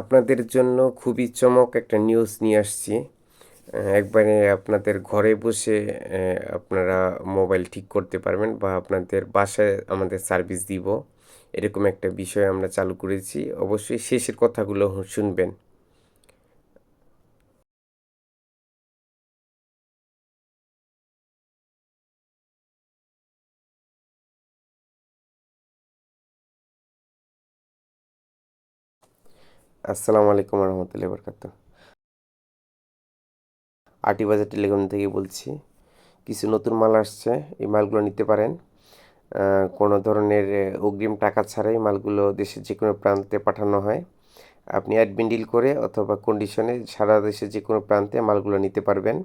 আপনাদের জন্য খুবই চমক একটা নিউজ নিয়ে আসছি। একবারে আপনাদের ঘরে বসে আপনারা মোবাইল ঠিক করতে পারবেন বা আপনাদের বাসায় আমাদের সার্ভিস দিব। এরকম একটা বিষয় আমরা চালু করেছি। অবশ্যই শেষের কথাগুলো শুনবেন। আসসালামু আলাইকুম রহমতুল্লাহ বরকাত আটি বাজার টেলিকম থেকে বলছি, কিছু নতুন মাল আসছে, এই মালগুলো নিতে পারেন। কোনো ধরনের অগ্রিম টাকা ছাড়াই মালগুলো দেশের যে কোনো প্রান্তে পাঠানো হয়। আপনি অ্যাডমিন ডিল করে অথবা কন্ডিশনে সারা দেশের যে কোনো প্রান্তে মালগুলো নিতে পারবেন।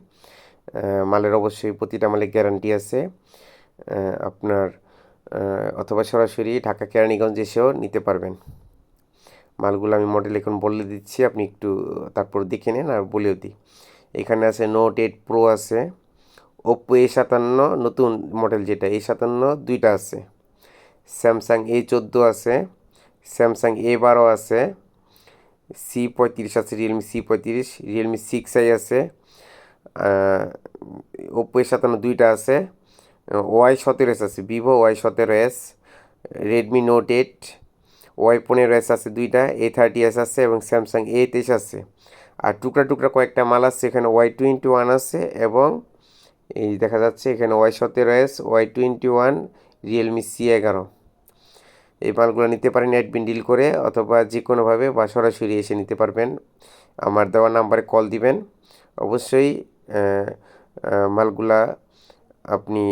মালের অবশ্যই প্রতিটা মালের গ্যারান্টি আছে। আপনার অথবা সরাসরি ঢাকা কেরানীগঞ্জ এসেও নিতে পারবেন। মালগুলো আমি মডেল এখন বলে দিচ্ছি, আপনি একটু, তারপর দেখে নেন আর বলেও দিই। এখানে আছে নোট এইট প্রো আছে ওপ্পো এ সাতান্ন, নতুন মডেল যেটা এ সাতান্ন দুইটা আছে। স্যামসাং এ চোদ্দ আছে স্যামসাং এ বারো আছে সি পঁয়ত্রিশ আছে রিয়েলমি সি পঁয়ত্রিশ রিয়েলমি সিক্স আই আছে ওপ্পো এ সাতান্ন দুইটা আছে ওয়াই সতেরো এস আছে ভিভো ওয়াই সতেরো S Redmi note eight Y পনেরো এস আছে দুইটা এ থার্টি এস আছে এবং স্যামসাং এ তেইশ আছে। আর টুকরা টুকরা কয়েকটা মাল আছে, এখানে ওয়াই টোয়েন্টি ওয়ান আছে এবং এই দেখা যাচ্ছে এখানে ওয়াই সতেরো S Y twenty one Realme C এগারো এই মালগুলো নিতে পারেন অ্যাডমিন ডিল করে অথবা যে কোনোভাবে বা সরাসরি এসে নিতে পারবেন। আমার দেওয়া নাম্বারে কল দিবেন। অবশ্যই মালগুলা আপনি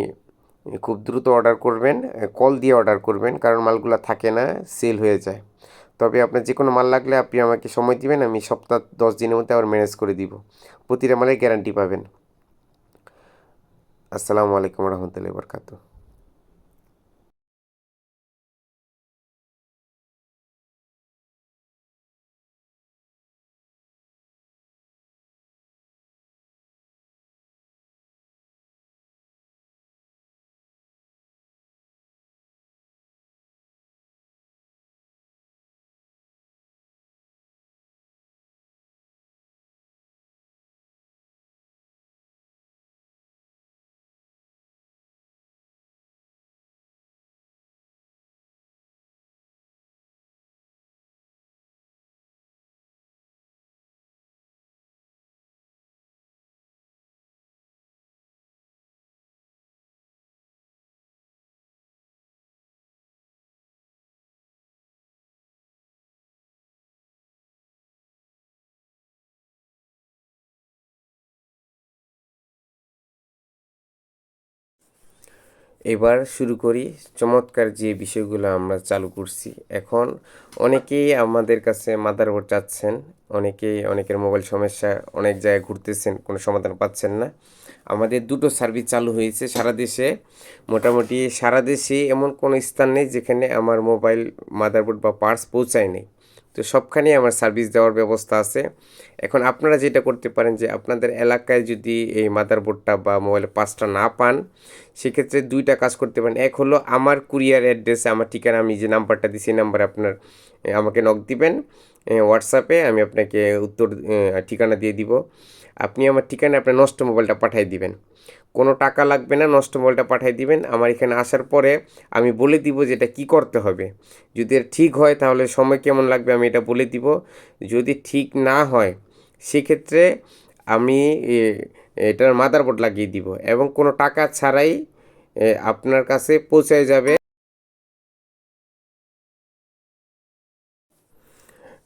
খুব দ্রুত অর্ডার করবেন কল দিয়ে অর্ডার করবেন, কারণ মালগুলো থাকে না, সেল হয়ে যায়। তবে আপনার যে কোনো মাল লাগলে আপনি আমাকে সময় দিবেন, আমি সপ্তাহ দশ দিনের মধ্যে আবার ম্যানেজ করে দিব। প্রতিটা মালের গ্যারান্টি পাবেন। আসসালামু আলাইকুম রহমতুল্লাহ বরকাত এবার শুরু করি। চমৎকার যে বিষয়গুলো আমরা চালু করছি। এখন অনেকেই আমাদের কাছে মাদারবোর্ড চাচ্ছেন, অনেকেই অনেকের মোবাইল সমস্যা, অনেক জায়গায় ঘুরতেছেন, কোনো সমাধান পাচ্ছেন না। আমাদের দুটো সার্ভিস চালু হয়েছে সারা দেশে। মোটামুটি সারা দেশে এমন কোনো স্থান নেই যেখানে আমার মোবাইল মাদারবোর্ড বা পার্স পৌঁছায় নেই। তো সবখানেই আমার সার্ভিস দেওয়ার ব্যবস্থা আছে। এখন আপনারা যেটা করতে পারেন যে, আপনাদের এলাকায় যদি এই মাদারবোর্ডটা বা মোবাইলের পাসটা না পান, সেক্ষেত্রে দুইটা কাজ করতে পারেন। এক হলো আমার কুরিয়ার অ্যাড্রেসে আমার ঠিকানা, আমি যে নাম্বারটা দিই সেই নাম্বারে আপনার আমাকে নক দিবেন। হোয়াটসঅ্যাপে আমি আপনাকে উত্তর ঠিকানা দিয়ে দিব। আপনি আমার ঠিকানা আপনার নষ্ট মোবাইলটা পাঠিয়ে দিবেন। কোনো টাকা লাগবে না, নষ্ট মোবাইলটা পাঠিয়ে দিবেন। আমার এখানে আসার পরে আমি বলে দিব যে এটা কী করতে হবে। যদি এর ঠিক হয় তাহলে সময় কেমন লাগবে আমি এটা বলে দিব। যদি ঠিক না হয়, সেক্ষেত্রে আমি এটার মাদারবোর্ড লাগিয়ে দিব এবং কোনো টাকা ছাড়াই আপনার কাছে পৌঁছে যাবে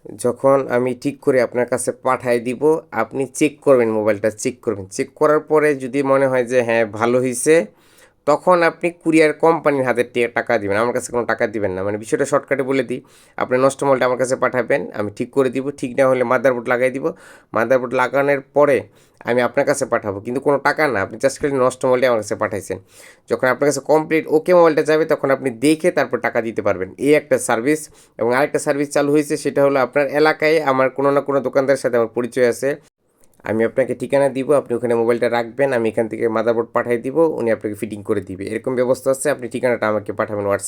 যখন আমি ঠিক করে আপনার কাছে পাঠাই দিব, আপনি চেক করবেন মোবাইলটা চেক করবেন। চেক করার পরে যদি মনে হয় যে হ্যাঁ ভালো হয়েছে তখন আপনি কুরিয়ার কোম্পানির হাতে টাকা দিবেন। আমার কাছে কোনো টাকা দিবেন না। মানে বিষয়টা শর্টকাটে বলে দিই। আপনি নষ্ট মোবাইলটা আমার কাছে পাঠাবেন। আমি ঠিক করে দিব। ঠিক না হলে মাদারবোর্ড লাগাই দিব। মাদারবোর্ড লাগানোর পরে আমি আপনার কাছে পাঠাবো। কিন্তু কোনো টাকা না। আপনি জাস্ট খালি নষ্ট মোবাইলটা আমার কাছে পাঠাইছেন। যখন আপনার কাছে কমপ্লিট ওকে মোবাইলটা যাবে, তখন আপনি দেখে তারপর টাকা দিতে পারবেন। এই একটা সার্ভিস এবং আরেকটা সার্ভিস চালু হয়েছে। সেটা হলো আপনার এলাকায় আমার কোনো না কোনো দোকানদারের সাথে আমার পরিচয় আছে। আমি আপনাকে ঠিকানা দিব, আপনি ওখানে মোবাইলটা রাখবেন, আমি এখান থেকে মাদারবোর্ড পাঠিয়ে দিব, উনি আপনাকে ফিটিং করে দিবে। এরকম ব্যবস্থা আছে, আপনি ঠিকানাটা আমাকে পাঠাবেন হোয়াটসঅ্যাপ